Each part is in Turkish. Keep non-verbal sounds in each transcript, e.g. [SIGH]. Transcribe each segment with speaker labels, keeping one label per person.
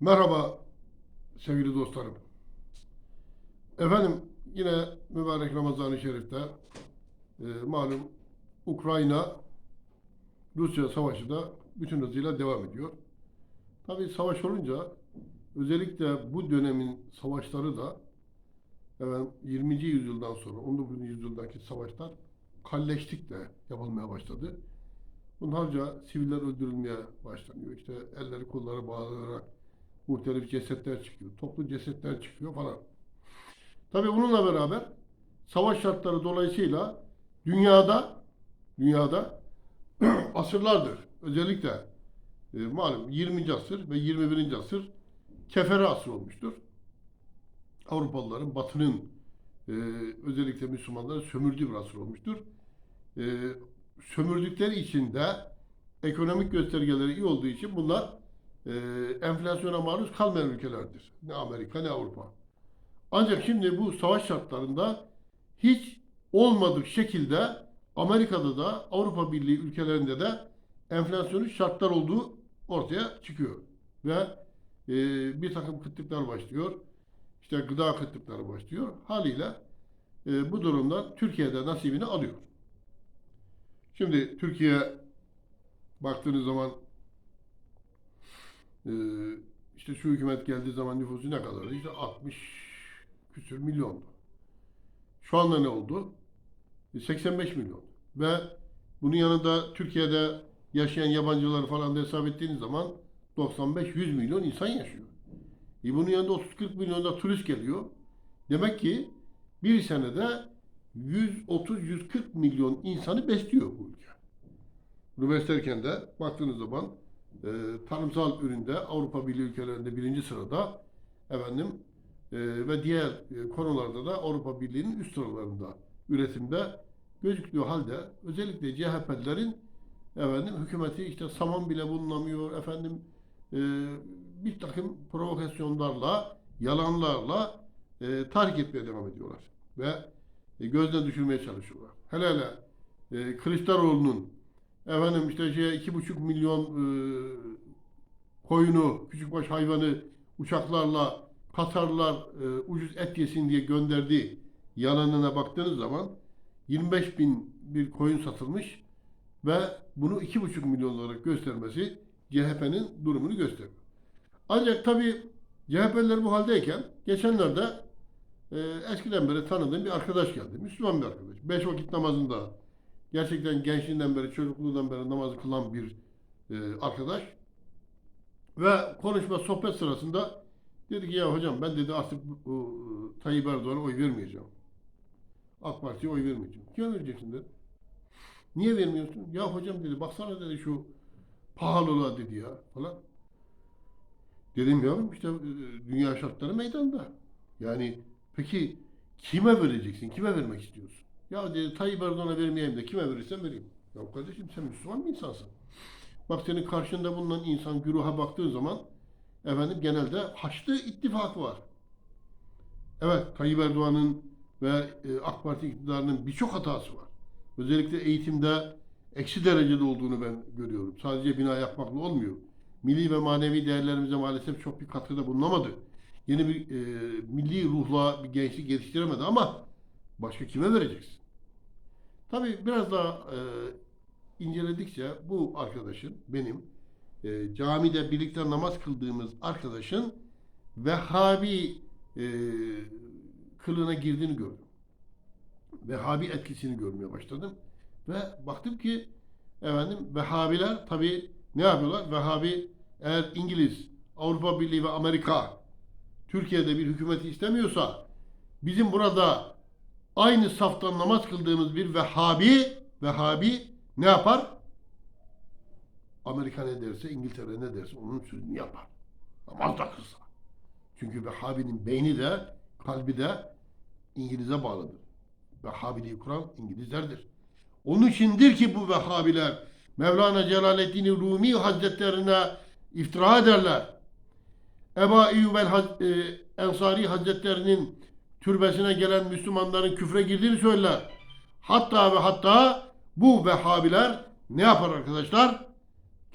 Speaker 1: Merhaba sevgili dostlarım. Efendim yine mübarek Ramazan-ı Şerif'te e, malum Ukrayna Rusya savaşı da bütün hızıyla devam ediyor. Tabii savaş olunca özellikle bu dönemin savaşları da efendim 20. yüzyıldan sonra 19. yüzyıldaki savaşlar kalleşlikle yapılmaya başladı. Bunlarca siviller öldürülmeye başlanıyor. İşte elleri kolları bağlanarak muhtelif cesetler çıkıyor. Toplu cesetler çıkıyor falan. Tabii bununla beraber savaş şartları dolayısıyla dünyada dünyada [CLEARS THROAT] asırlardır özellikle e, malum 20. asır ve 21. asır kefere asır olmuştur. Avrupalıların batının e, özellikle Müslümanların sömürdüğü bir asır olmuştur. E, sömürdükleri için de ekonomik göstergeleri iyi olduğu için bunlar e, enflasyona maruz kalmayan ülkelerdir. Ne Amerika ne Avrupa. Ancak şimdi bu savaş şartlarında hiç olmadık şekilde Amerika'da da Avrupa Birliği ülkelerinde de enflasyonun şartlar olduğu ortaya çıkıyor. Ve e, bir takım kıtlıklar başlıyor. İşte gıda kıtlıkları başlıyor. Haliyle e, bu durumdan Türkiye'de nasibini alıyor. Şimdi Türkiye baktığınız zaman ee, işte şu hükümet geldiği zaman nüfusu ne kadardı? İşte 60 küsür milyondu. Şu anda ne oldu? E, 85 milyon. Ve bunun yanında Türkiye'de yaşayan yabancıları falan da hesap ettiğiniz zaman 95-100 milyon insan yaşıyor. E bunun yanında 30-40 milyon da turist geliyor. Demek ki bir senede 130-140 milyon insanı besliyor bu ülke. Bunu beslerken de baktığınız zaman e, tarımsal üründe Avrupa Birliği ülkelerinde birinci sırada efendim e, ve diğer e, konularda da Avrupa Birliği'nin üst sıralarında üretimde gözüktüğü halde özellikle CHP'lilerin efendim hükümeti işte saman bile bulunamıyor efendim e, bir takım provokasyonlarla yalanlarla e, tahrik etmeye devam ediyorlar ve e, gözden düşürmeye çalışıyorlar. Hele hele e, Kılıçdaroğlu'nun efendim işte şey iki buçuk milyon e, koyunu, küçükbaş hayvanı uçaklarla Katarlılar e, ucuz et yesin diye gönderdiği yalanına baktığınız zaman 25 bin bir koyun satılmış ve bunu iki buçuk milyon olarak göstermesi CHP'nin durumunu gösteriyor. Ancak tabii CHP'liler bu haldeyken geçenlerde e, eskiden beri tanıdığım bir arkadaş geldi. Müslüman bir arkadaş. Beş vakit namazında gerçekten gençliğinden beri, çocukluğundan beri namazı kılan bir e, arkadaş. Ve konuşma, sohbet sırasında dedi ki ya hocam ben dedi artık bu, e, Tayyip Erdoğan'a oy vermeyeceğim. AK Parti'ye oy vermeyeceğim. Kime vereceksin dedi. Niye vermiyorsun? Ya hocam dedi baksana dedi şu pahalılığa dedi ya falan. Dedim ya işte e, dünya şartları meydanda. Yani peki kime vereceksin? Kime vermek istiyorsun? Ya dedi Tayyip Erdoğan'a vermeyeyim de kime verirsen vereyim. Ya kardeşim sen Müslüman bir insansın. Bak senin karşında bulunan insan güruha baktığın zaman efendim genelde Haçlı ittifakı var. Evet Tayyip Erdoğan'ın ve e, AK Parti iktidarının birçok hatası var. Özellikle eğitimde eksi derecede olduğunu ben görüyorum. Sadece bina yapmakla olmuyor. Milli ve manevi değerlerimize maalesef çok bir katkıda bulunamadı. Yeni bir e, milli ruhla bir gençlik geliştiremedi ama başka kime vereceksin? Tabii biraz daha e, inceledikçe bu arkadaşın benim e, camide birlikte namaz kıldığımız arkadaşın Vehhabi e, kılığına girdiğini gördüm. Vehhabi etkisini görmeye başladım. Ve baktım ki efendim Vehhabiler tabii ne yapıyorlar? Vehhabi eğer İngiliz, Avrupa Birliği ve Amerika Türkiye'de bir hükümeti istemiyorsa bizim burada aynı saftan namaz kıldığımız bir Vehhabi Vehhabi ne yapar? Amerika ne derse, İngiltere ne derse onun sözünü yapar. Namaz da kılsa. Çünkü Vehhabi'nin beyni de, kalbi de İngiliz'e bağlıdır. Vehhabiliği kuran İngilizlerdir. Onun içindir ki bu Vehhabiler Mevlana Celaleddin Rumi Hazretlerine iftira ederler. Eba Eyyubel Haz- e, Ensari Hazretlerinin türbesine gelen Müslümanların küfre girdiğini söyler. Hatta ve hatta bu Vehhabiler ne yapar arkadaşlar?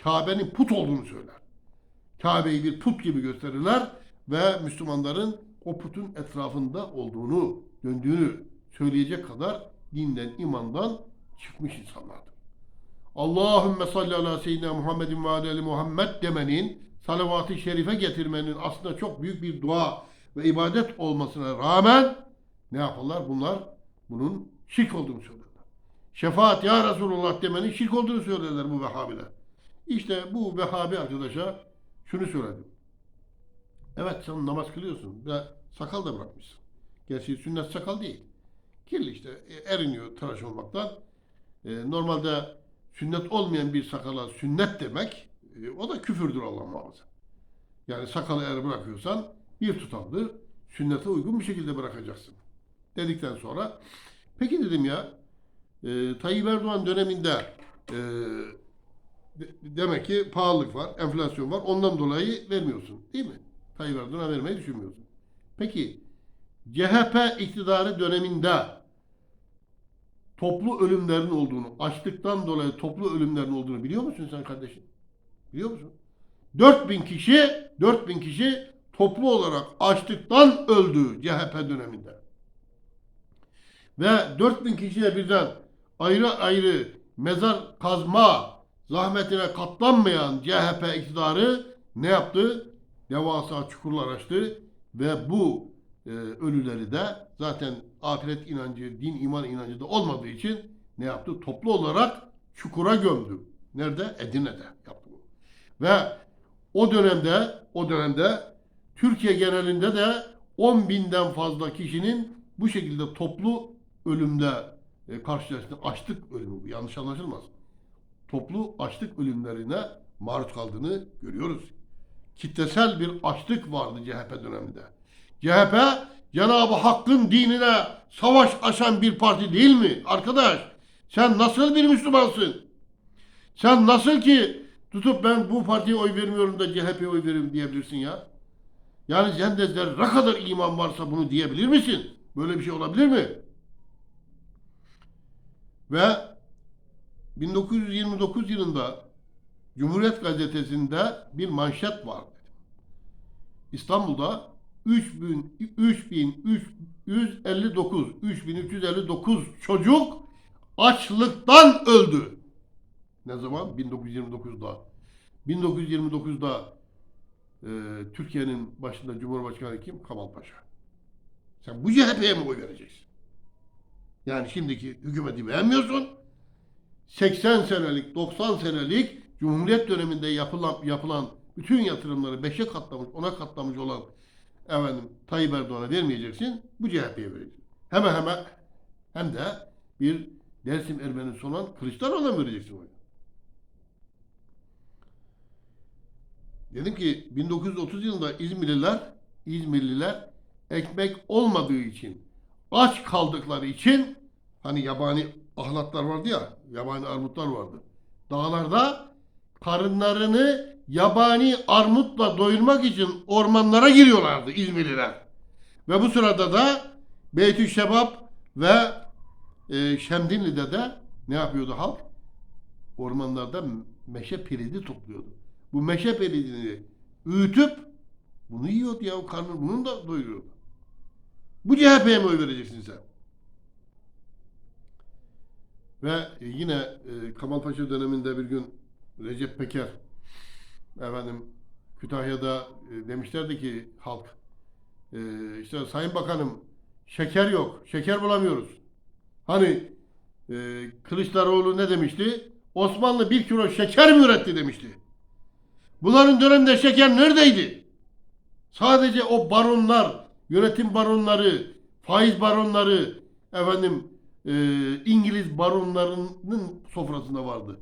Speaker 1: Kabe'nin put olduğunu söyler. Kabe'yi bir put gibi gösterirler ve Müslümanların o putun etrafında olduğunu, döndüğünü söyleyecek kadar dinden, imandan çıkmış insanlardır. Allahümme salli ala seyyidina Muhammedin ve aleyhi Muhammed demenin, salavat-ı şerife getirmenin aslında çok büyük bir dua ve ibadet olmasına rağmen ne yaparlar? Bunlar bunun şirk olduğunu söylerler. Şefaat ya Resulullah demenin şirk olduğunu söylerler bu Vehhabiler. İşte bu Vehhabi arkadaşa şunu söyledim. Evet sen namaz kılıyorsun ve sakal da bırakmışsın. Gerçi sünnet sakal değil. Kirli işte e, eriniyor tıraş olmaktan. E, normalde sünnet olmayan bir sakala sünnet demek e, o da küfürdür Allah muhafaza. Yani sakalı eğer bırakıyorsan bir tutamdır. Sünnete uygun bir şekilde bırakacaksın. Dedikten sonra peki dedim ya e, Tayyip Erdoğan döneminde e, de- demek ki pahalılık var, enflasyon var. Ondan dolayı vermiyorsun. Değil mi? Tayyip Erdoğan'a vermeyi düşünmüyorsun. Peki CHP iktidarı döneminde toplu ölümlerin olduğunu, açlıktan dolayı toplu ölümlerin olduğunu biliyor musun sen kardeşim? Biliyor musun? 4000 kişi, 4000 kişi toplu olarak açlıktan öldü CHP döneminde. Ve 4000 kişiye birden ayrı ayrı mezar kazma zahmetine katlanmayan CHP iktidarı ne yaptı? Devasa çukurlar açtı ve bu e, ölüleri de zaten ahiret inancı, din iman inancı da olmadığı için ne yaptı? Toplu olarak çukura gömdü. Nerede? Edirne'de yaptı. Ve o dönemde o dönemde Türkiye genelinde de 10 binden fazla kişinin bu şekilde toplu ölümde e, karşılaştı. Açlık ölümü. Yanlış anlaşılmaz. Toplu açlık ölümlerine maruz kaldığını görüyoruz. Kitlesel bir açlık vardı CHP döneminde. CHP Cenab-ı Hakk'ın dinine savaş açan bir parti değil mi? Arkadaş sen nasıl bir Müslümansın? Sen nasıl ki tutup ben bu partiye oy vermiyorum da CHP'ye oy veririm diyebilirsin ya? Yani sende zerre kadar iman varsa bunu diyebilir misin? Böyle bir şey olabilir mi? Ve 1929 yılında Cumhuriyet Gazetesi'nde bir manşet vardı. İstanbul'da 3000 3359 3359 çocuk açlıktan öldü. Ne zaman? 1929'da. 1929'da e, Türkiye'nin başında Cumhurbaşkanı kim? Kemal Paşa. Sen bu CHP'ye mi oy vereceksin? Yani şimdiki hükümeti beğenmiyorsun. 80 senelik, 90 senelik Cumhuriyet döneminde yapılan, yapılan bütün yatırımları 5'e katlamış, 10'a katlamış olan efendim Tayyip Erdoğan'a vermeyeceksin. Bu CHP'ye vereceksin. Hemen hemen hem de bir Dersim Ermeni olan Kılıçdaroğlu'na vereceksin oyu? Dedim ki 1930 yılında İzmirliler İzmirliler ekmek olmadığı için aç kaldıkları için hani yabani ahlatlar vardı ya yabani armutlar vardı. Dağlarda karınlarını yabani armutla doyurmak için ormanlara giriyorlardı İzmirliler. Ve bu sırada da Beytü Şebap ve e, Şemdinli'de de ne yapıyordu halk? Ormanlarda meşe piridi topluyordu. Bu meşe piridini öğütüp bunu yiyordu ya karnını bunun da doyuruyordu. Bu CHP'ye mi oy vereceksin sen? Ve e, yine e, Kemal Paşa döneminde bir gün Recep Peker efendim Kütahya'da e, demişlerdi ki halk e, işte Sayın Bakanım şeker yok. Şeker bulamıyoruz. Hani e, Kılıçdaroğlu ne demişti? Osmanlı bir kilo şeker mi üretti demişti. Bunların döneminde şeker neredeydi? Sadece o baronlar, yönetim baronları, faiz baronları, efendim e, İngiliz baronlarının sofrasında vardı.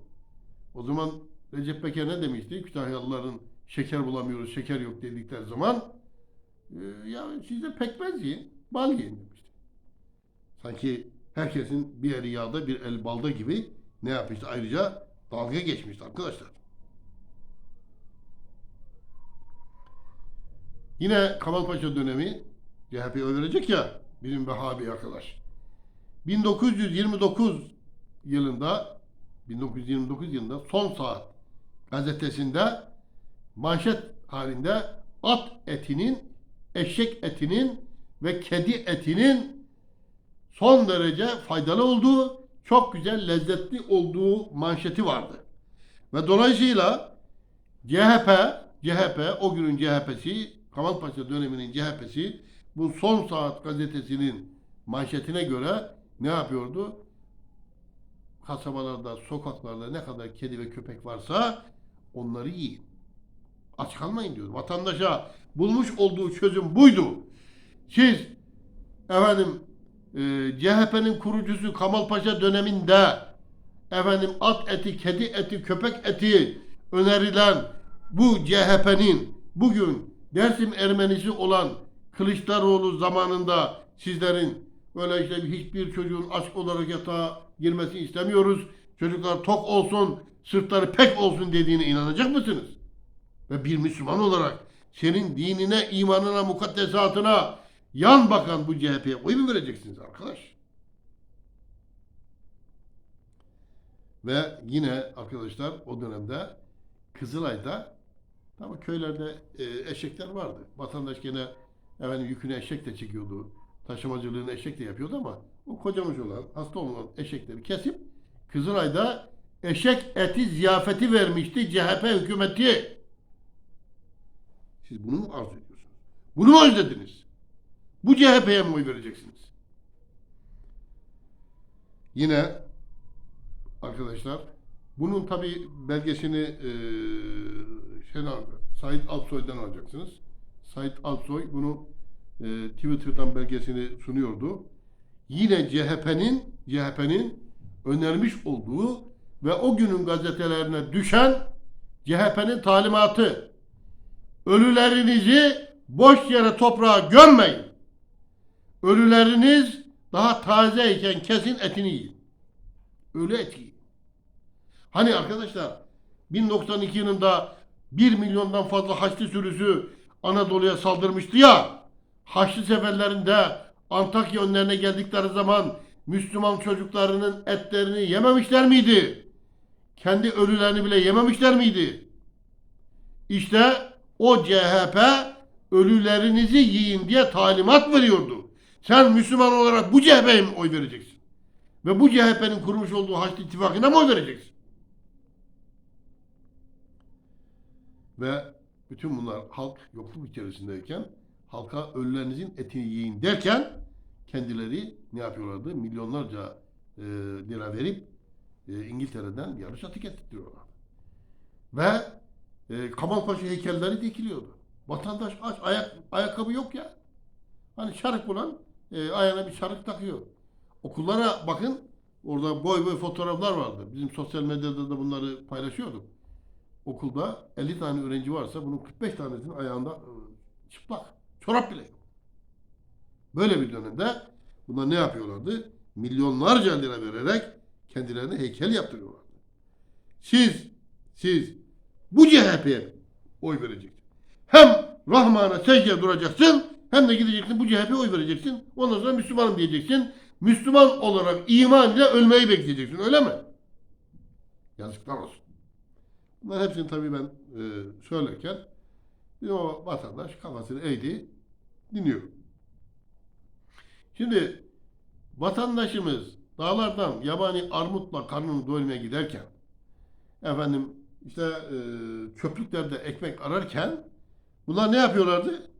Speaker 1: O zaman Recep Peker ne demişti? Kütahyalıların şeker bulamıyoruz, şeker yok dedikleri zaman e, ya siz de pekmez yiyin, bal yiyin demişti. Sanki herkesin bir eli yağda bir el balda gibi ne yapmıştı? Ayrıca dalga geçmişti arkadaşlar. Yine Kemal Paşa dönemi CHP'ye oy verecek ya bizim Vehhabi arkadaş. 1929 yılında 1929 yılında Son Saat gazetesinde manşet halinde at etinin, eşek etinin ve kedi etinin son derece faydalı olduğu, çok güzel lezzetli olduğu manşeti vardı. Ve dolayısıyla CHP, CHP o günün CHP'si, Kamalpaşa döneminin CHP'si bu Son Saat gazetesinin manşetine göre ne yapıyordu? Kasabalarda, sokaklarda ne kadar kedi ve köpek varsa onları yiyin. Aç kalmayın diyor. Vatandaşa bulmuş olduğu çözüm buydu. Siz efendim e, CHP'nin kurucusu Kamal Paşa döneminde efendim at eti, kedi eti, köpek eti önerilen bu CHP'nin bugün Dersim Ermenisi olan Kılıçdaroğlu zamanında sizlerin böyle işte hiçbir çocuğun aç olarak yatağa girmesini istemiyoruz. Çocuklar tok olsun, sırtları pek olsun dediğine inanacak mısınız? Ve bir Müslüman olarak senin dinine, imanına, mukaddesatına yan bakan bu CHP'ye oy mu vereceksiniz arkadaş? Ve yine arkadaşlar o dönemde Kızılay'da ama köylerde e, eşekler vardı. Vatandaş gene efendim yükünü eşek çekiyordu. Taşımacılığını eşek de yapıyordu ama o kocamış olan, hasta olan eşekleri kesip Kızılay'da eşek eti ziyafeti vermişti CHP hükümeti. Siz bunu mu arzu ediyorsunuz? Bunu mu özlediniz? Bu CHP'ye mi oy vereceksiniz? Yine arkadaşlar bunun tabi belgesini e, şeyden alacak. Sait Alsoy'dan alacaksınız. Sait Alsoy bunu e, Twitter'dan belgesini sunuyordu. Yine CHP'nin CHP'nin önermiş olduğu ve o günün gazetelerine düşen CHP'nin talimatı ölülerinizi boş yere toprağa gömmeyin. Ölüleriniz daha tazeyken kesin etini yiyin. Ölü eti yiyin. Hani arkadaşlar 1092 yılında 1 milyondan fazla Haçlı sürüsü Anadolu'ya saldırmıştı ya. Haçlı seferlerinde Antakya önlerine geldikleri zaman Müslüman çocuklarının etlerini yememişler miydi? Kendi ölülerini bile yememişler miydi? İşte o CHP ölülerinizi yiyin diye talimat veriyordu. Sen Müslüman olarak bu CHP'ye oy vereceksin? Ve bu CHP'nin kurmuş olduğu Haçlı İttifakı'na mı oy vereceksin? Ve bütün bunlar halk yokluk içerisindeyken halka ölülerinizin etini yiyin derken kendileri ne yapıyorlardı? Milyonlarca e, lira verip e, İngiltere'den yarış atı getirtiyorlar. Ve e, Kamalpaşa heykelleri dikiliyordu. Vatandaş aç, ayak, ayakkabı yok ya. Hani şarık bulan e, ayağına bir şarık takıyor. Okullara bakın orada boy boy fotoğraflar vardı. Bizim sosyal medyada da bunları paylaşıyorduk. Okulda 50 tane öğrenci varsa bunun 45 tanesinin ayağında e, çıplak. Çorap bile yok. Böyle bir dönemde bunlar ne yapıyorlardı? Milyonlarca lira vererek kendilerine heykel yaptırıyorlardı. Siz, siz bu CHP'ye oy vereceksiniz. Hem Rahman'a secdeye duracaksın hem de gideceksin bu CHP'ye oy vereceksin. Ondan sonra Müslümanım diyeceksin. Müslüman olarak iman ile ölmeyi bekleyeceksin öyle mi? Yazıklar olsun. Bunların hepsini tabii ben e, söylerken bir o vatandaş kafasını eğdi, dinliyor. Şimdi vatandaşımız dağlardan yabani armutla karnını doyurmaya giderken efendim işte e, çöplüklerde ekmek ararken bunlar ne yapıyorlardı?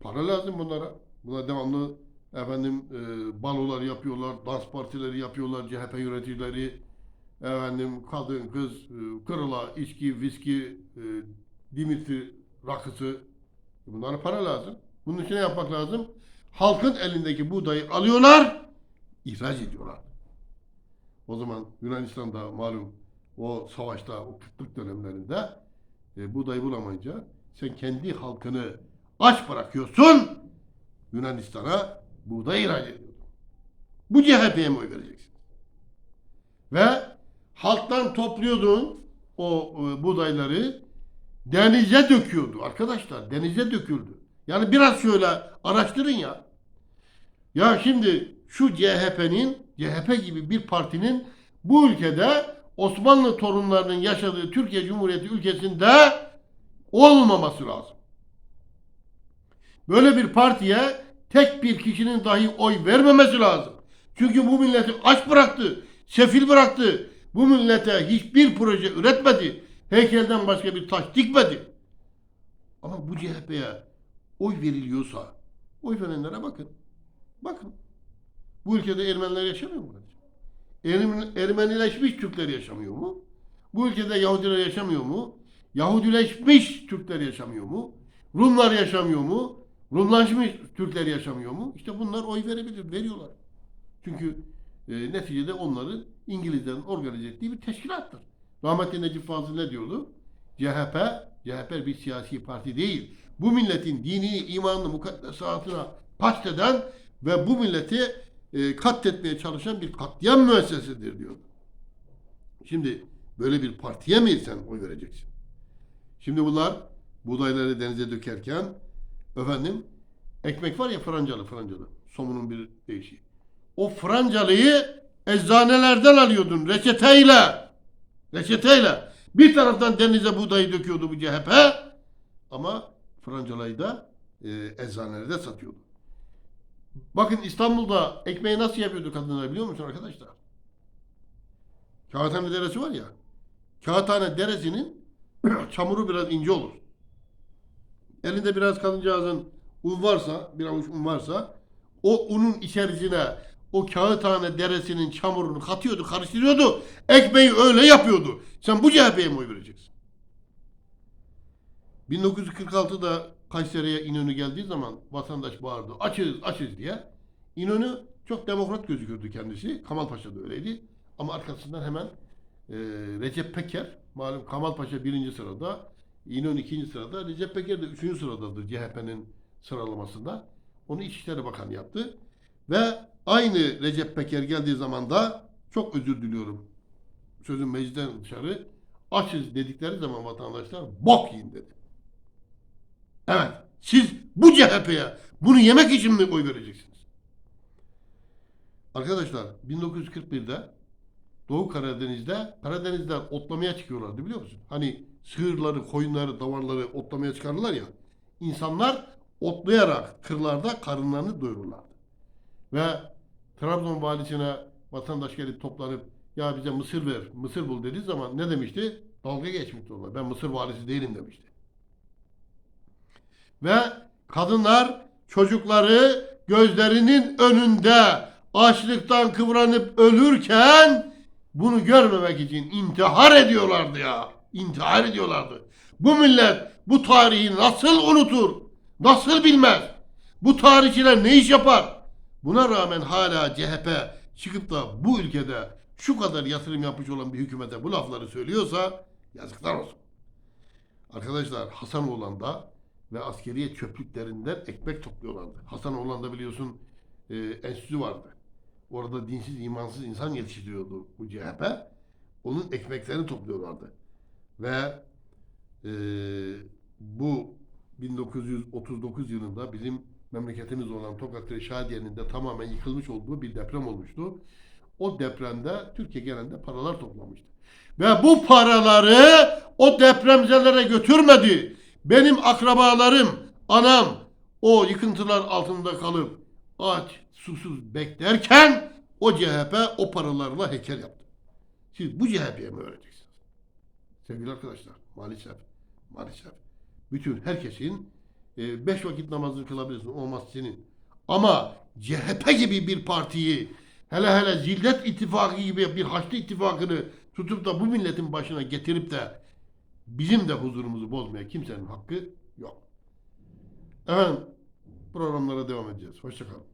Speaker 1: Para lazım bunlara. Bunlar devamlı efendim e, balolar yapıyorlar, dans partileri yapıyorlar, CHP yöneticileri efendim kadın, kız, e, kırıla, içki, viski, e, Dimitri rakısı bunlara para lazım. Bunun için ne yapmak lazım? Halkın elindeki buğdayı alıyorlar, ihraç ediyorlar. O zaman Yunanistan'da malum o savaşta, o kıtlık dönemlerinde e, buğdayı bulamayınca sen kendi halkını aç bırakıyorsun, Yunanistan'a buğday ihraç ediyorsun. Bu CHP'ye mi oy vereceksin? Ve halktan topluyordun o e, buğdayları denize döküyordu arkadaşlar. Denize döküldü. Yani biraz şöyle araştırın ya. Ya şimdi şu CHP'nin CHP gibi bir partinin bu ülkede Osmanlı torunlarının yaşadığı Türkiye Cumhuriyeti ülkesinde olmaması lazım. Böyle bir partiye tek bir kişinin dahi oy vermemesi lazım. Çünkü bu milleti aç bıraktı, sefil bıraktı. Bu millete hiçbir proje üretmedi. Heykelden başka bir taş dikmedi. Ama bu CHP'ye oy veriliyorsa oy verenlere bakın. Bakın. Bu ülkede Ermeniler yaşamıyor mu? Ermenileşmiş Türkler yaşamıyor mu? Bu ülkede Yahudiler yaşamıyor mu? Yahudileşmiş Türkler yaşamıyor mu? Rumlar yaşamıyor mu? Rumlaşmış Türkler yaşamıyor mu? İşte bunlar oy verebilir, veriyorlar. Çünkü e, neticede onların İngilizlerin organize ettiği bir teşkilattır. Rahmetli Necip Fazıl ne diyordu? CHP, CHP bir siyasi parti değil. Bu milletin dinini, imanını, mukaddesatına kasteden ve bu milleti e, katletmeye çalışan bir katliam müessesesidir diyordu. Şimdi böyle bir partiye mi sen oy vereceksin? Şimdi bunlar buğdayları denize dökerken efendim ekmek var ya francalı francalı. Somunun bir değişiği. O francalıyı eczanelerden alıyordun reçeteyle. Reçeteyle. Bir taraftan denize buğdayı döküyordu bu CHP ama francalayı da e, eczanelerde satıyordu. Bakın İstanbul'da ekmeği nasıl yapıyordu kadınlar biliyor musun arkadaşlar? Kağıthane Deresi var ya. Kağıthane Deresi'nin [CLEARS THROAT] çamuru biraz ince olur. Elinde biraz kadıncağızın un varsa, bir avuç un varsa o unun içerisine o kağıthane deresinin çamurunu katıyordu, karıştırıyordu. Ekmeği öyle yapıyordu. Sen bu CHP'ye mi oy vereceksin? 1946'da Kayseri'ye İnönü geldiği zaman vatandaş bağırdı. Açız, açız diye. İnönü çok demokrat gözüküyordu kendisi. Kamal Paşa da öyleydi. Ama arkasından hemen e, Recep Peker, malum Kamal Paşa birinci sırada, İnönü ikinci sırada, Recep Peker de üçüncü sıradadır CHP'nin sıralamasında. Onu İçişleri Bakanı yaptı. Ve aynı Recep Peker geldiği zaman da çok özür diliyorum. Sözün meclisten dışarı açız dedikleri zaman vatandaşlar bok yiyin dedi. Evet. Siz bu CHP'ye bunu yemek için mi oy vereceksiniz? Arkadaşlar 1941'de Doğu Karadeniz'de Karadeniz'den otlamaya çıkıyorlardı biliyor musun? Hani sığırları, koyunları, davarları otlamaya çıkarırlar ya. İnsanlar otlayarak kırlarda karınlarını doyururlardı. Ve Trabzon valisine vatandaş gelip toplanıp ya bize mısır ver, mısır bul dediği zaman ne demişti? Dalga geçmişti onlar. Ben mısır valisi değilim demişti. Ve kadınlar çocukları gözlerinin önünde açlıktan kıvranıp ölürken bunu görmemek için intihar ediyorlardı ya. İntihar ediyorlardı. Bu millet bu tarihi nasıl unutur? Nasıl bilmez? Bu tarihçiler ne iş yapar? Buna rağmen hala CHP çıkıp da bu ülkede şu kadar yatırım yapmış olan bir hükümete bu lafları söylüyorsa yazıklar olsun. Arkadaşlar Hasanoğlan'da ve askeriye çöplüklerinden ekmek topluyorlardı. Hasanoğlan'da biliyorsun e, enstitü vardı. Orada dinsiz, imansız insan yetiştiriyordu bu CHP. Onun ekmeklerini topluyorlardı. Ve e, bu 1939 yılında bizim memleketimiz olan Tokat Şadiye'nin de tamamen yıkılmış olduğu bir deprem olmuştu. O depremde Türkiye genelinde paralar toplamıştı. Ve bu paraları o depremzelere götürmedi. Benim akrabalarım, anam o yıkıntılar altında kalıp aç, susuz beklerken o CHP o paralarla heykel yaptı. Siz bu CHP'ye mi öğreteceksiniz? Sevgili arkadaşlar, maalesef, maalesef bütün herkesin e, beş vakit namazını kılabilirsin, olmaz senin. Ama CHP gibi bir partiyi, hele hele Zillet İttifakı gibi bir Haçlı İttifakını tutup da bu milletin başına getirip de bizim de huzurumuzu bozmaya kimsenin hakkı yok. Efendim programlara devam edeceğiz. Hoşçakalın.